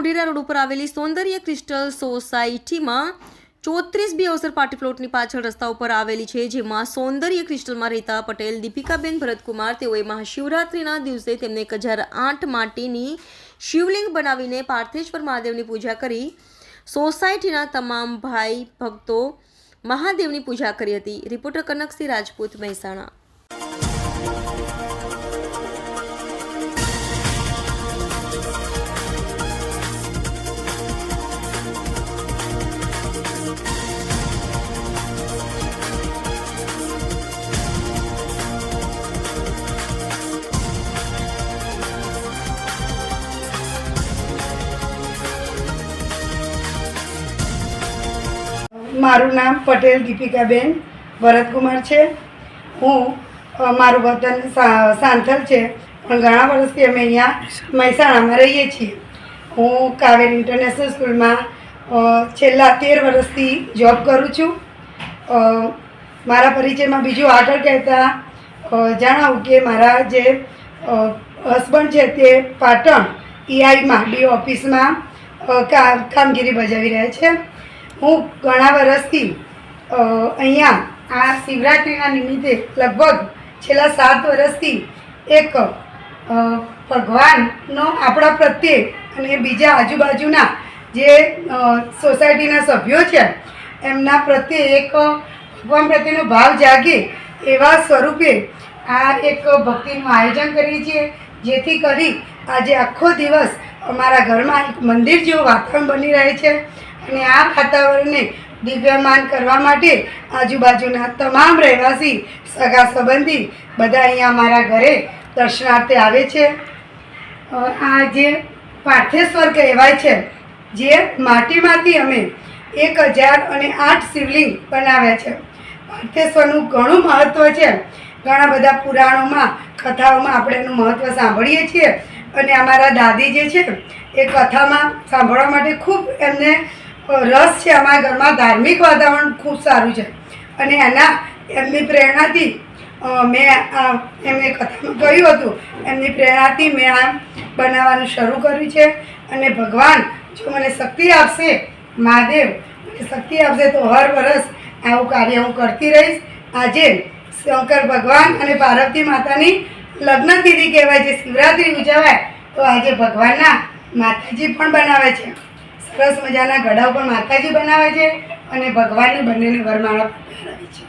Modhera road ઉપર આવેલી સૌંદર્ય ક્રિસ્ટલ સોસાયટીમાં ચોત્રીસ બી અવસર પાર્ટી પ્લોટની પાછળ રસ્તા ઉપર આવેલી છે, જેમાં સૌંદર્ય ક્રિસ્ટલમાં રહેતા પટેલ, દીપિકાબેન ભરતકુમાર, તેઓએ મહાશિવરાત્રિના દિવસે તેમને એક હજાર આઠ માટીની શિવલિંગ બનાવીને પાર્થેશ્વર મહાદેવની પૂજા કરી. સોસાયટીના તમામ ભાઈ ભક્તો મહાદેવની પૂજા કરી હતી. રિપોર્ટર કનકસિંહ રાજપૂત, મહેસાણા. મારું નામ પટેલ દીપિકાબેન ભરતકુમાર છે. હું મારું વતન સાંથલ છે. પણ ઘણા વર્ષથી અમે અહીંયા મહેસાણામાં રહીએ છીએ. હું કાવેરી ઇન્ટરનેશનલ સ્કૂલમાં છેલ્લા તેર વર્ષથી જોબ કરું છું. મારા પરિચયમાં બીજું આગળ કહેતા જણાવું કે મારા જે હસબન્ડ છે તે પાટણ ઈઆઈમાં ડી ઓફિસમાં કામગીરી બજાવી રહ્યા છે. હું ઘણા વર્ષથી અહીંયા આ શિવરાત્રિના નિમિત્તે લગભગ છેલ્લા સાત વર્ષથી એક ભગવાનનો આપણા પ્રત્યે અને બીજા આજુબાજુના જે સોસાયટીના સભ્યો છે, એમના પ્રત્યે એક, ભગવાન પ્રત્યેનો ભાવ જાગે એવા સ્વરૂપે આ એક ભક્તિનું આયોજન કરીએ છીએ. જેથી કરી આજે આખો દિવસ અમારા ઘરમાં એક મંદિર જેવું વાતાવરણ બની રહે છે. અને આ વાતાવરણને દિવ્યમાન કરવા માટે આજુબાજુના તમામ રહેવાસી, સગા સંબંધી બધા અહીંયા અમારા ઘરે દર્શનાર્થે આવે છે. આ જે પાર્થેશ્વર કહેવાય છે, જે માટીમાંથી અમે એક હજાર અને આઠ શિવલિંગ બનાવ્યા છે. પાર્થેશ્વરનું ઘણું મહત્ત્વ છે. ઘણા બધા પુરાણોમાં, કથાઓમાં આપણે એનું મહત્ત્વ સાંભળીએ છીએ. અને અમારા દાદી જે છે, એ કથામાં સાંભળવા માટે ખૂબ એમને રસ છે અમારા ઘરમાં. ધાર્મિક વાતાવરણ ખૂબ સારું છે. અને એના, એમની પ્રેરણાથી મેં એમને કથામાં કહ્યું હતું. એમની પ્રેરણાથી મેં આ બનાવવાનું શરૂ કર્યું છે. અને ભગવાન જો મને શક્તિ આપશે, મહાદેવ, મને શક્તિ આપશે, તો હર વરસ આવું કાર્ય હું કરતી રહીશ. આજે શંકર ભગવાન અને પાર્વતી માતાની લગ્ન તિથિ કહેવાય છે શિવરાત્રિ ઉજવાય, તો આજે ભગવાનના માતાજી પણ બનાવે છે. સરસ મજાના ગળાઓ પણ માતાજી બનાવે છે અને ભગવાનને બંનેને વરમાળા પહેરાવે છે.